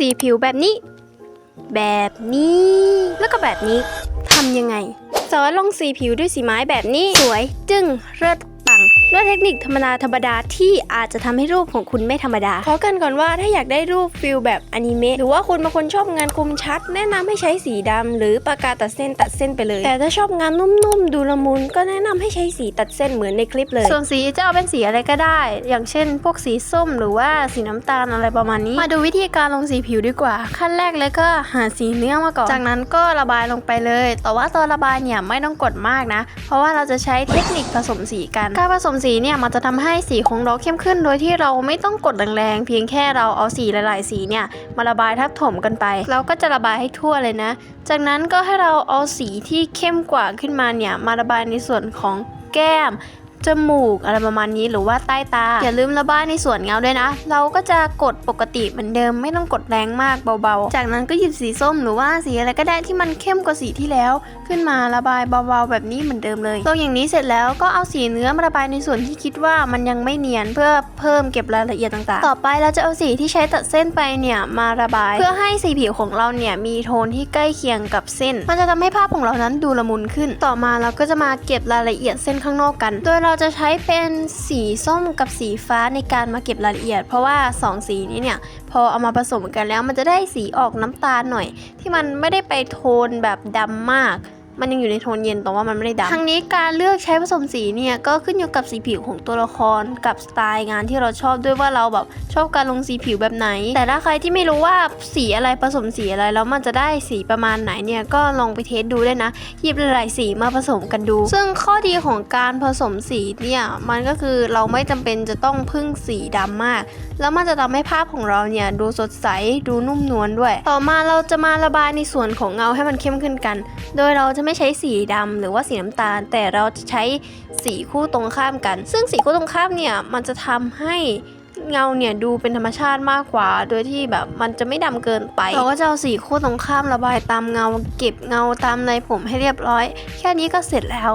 สีผิวแบบนี้ แบบนี้ แล้วก็แบบนี้ทำยังไง สอนลงสีผิวด้วยสีไม้แบบนี้ สวย จึ้งเลิศ ด้วยเทคนิคธรรมดาธรรมดาที่อาจจะทำให้รูปของคุณไม่ธรรมดาขอกันก่อนว่าถ้าอยากได้รูปฟิลแบบอนิเมะหรือว่าคุณบางคนชอบงานคมชัด แนะนำให้ใช้สีดำหรือปากกาตัดเส้นตัดเส้นไปเลย แต่ถ้าชอบงานนุ่มๆ ดูละมุนก็แนะนำให้ใช้สีตัดเส้นเหมือนในคลิปเลย ส่วนสีจะเอาเป็นสีอะไรก็ได้ อย่างเช่น พวกสีส้มหรือว่าสีน้ำตาลอะไรประมาณนี้ มาดูวิธีการลงสีผิวดีกว่า ขั้นแรกเลยก็หาสีเนื้อมาก่อน จากนั้นก็ระบายลงไปเลย แต่ว่าตอนระบายเนี่ยไม่ต้องกดมากนะ เพราะว่าเราจะใช้เทคนิคผสมสีกันการผสมสีเนี่ยมันจะทำให้สีของเราเข้มขึ้น โดยที่เราไม่ต้องกดแรงๆ เพียงแค่เราเอาสีหลาย ๆ สีเนี่ยมาระบายทับถมกันไป เราก็จะระบายให้ทั่วเลยนะ จากนั้นก็ให้เราเอาสีที่เข้มกว่าขึ้นมาเนี่ยมาระบายในส่วนของแก้ม จมูกอะไรประมาณนี้หรือว่าใต้ตา อย่าลืมระบายในส่วนเงาด้วยนะ เราก็จะกดปกติเหมือนเดิมไม่ต้องกดแรงมากเบาๆ จากนั้นก็หยิบสีส้มหรือว่าสีอะไรก็ได้ที่มันเข้มกว่าสีที่แล้ว ขึ้นมาระบายเบาๆ แบบนี้เหมือนเดิมเลยตรงอย่างนี้เสร็จแล้วก็เอาสีเนื้อมาระบายในส่วนที่คิดว่ามันยังไม่เนียนเพื่อเพิ่มเก็บรายละเอียดต่างๆ ต่อไปเราจะเอาสีที่ใช้ตัดเส้นไปเนี่ยมาระบาย เพื่อให้สีผิวของเราเนี่ยมีโทนที่ใกล้เคียงกับเส้น มันจะทำให้ภาพของเรานั้นดูละมุนขึ้น ต่อมาเราก็จะมาเก็บรายละเอียดเส้นข้างนอกกัน โดยเราราจะใช้เป็นสีส้มกับสีฟ้าในการมาเก็บรายละเอียด เพราะว่าสองสีนี้เนี่ย พอเอามาผสมกันแล้วมันจะได้สีออกน้ำตาลหน่อย ที่มันไม่ได้ไปโทนแบบดำมาก มันยังอยู่ในโทนเย็นแต่ว่ามันไม่ได้ดำทั้งนี้การเลือกใช้ผสมสีเนี่ยก็ขึ้นอยู่กับสีผิวของตัวละครกับสไตล์งานที่เราชอบด้วยว่าเราแบบชอบการลงสีผิวแบบไหน แต่ถ้าใครที่ไม่รู้ว่าสีอะไรผสมสีอะไรแล้วมันจะได้สีประมาณไหนเนี่ยก็ลองไปเทสดูได้นะหยิบหลายๆสีมาผสมกันดู ซึ่งข้อดีของการผสมสีเนี่ยมันก็คือเราไม่จำเป็นจะต้องพึ่งสีดำมาก แล้วมันจะทำให้ภาพของเราเนี่ยดูสดใสดูนุ่มนวลด้วย ต่อมาเราจะมาระบายในส่วนของเงาให้มันเข้มขึ้นกัน โดยเราจะไม่ใช้สีดำหรือว่าสีน้ำตาล แต่เราจะใช้สีคู่ตรงข้ามกัน ซึ่งสีคู่ตรงข้ามเนี่ยมันจะทำให้เงาเนี่ยดูเป็นธรรมชาติมากกว่า โดยที่แบบมันจะไม่ดำเกินไป เราก็จะเอาสีคู่ตรงข้ามระบายตามเงา เก็บเงาตามในผมให้เรียบร้อย แค่นี้ก็เสร็จแล้ว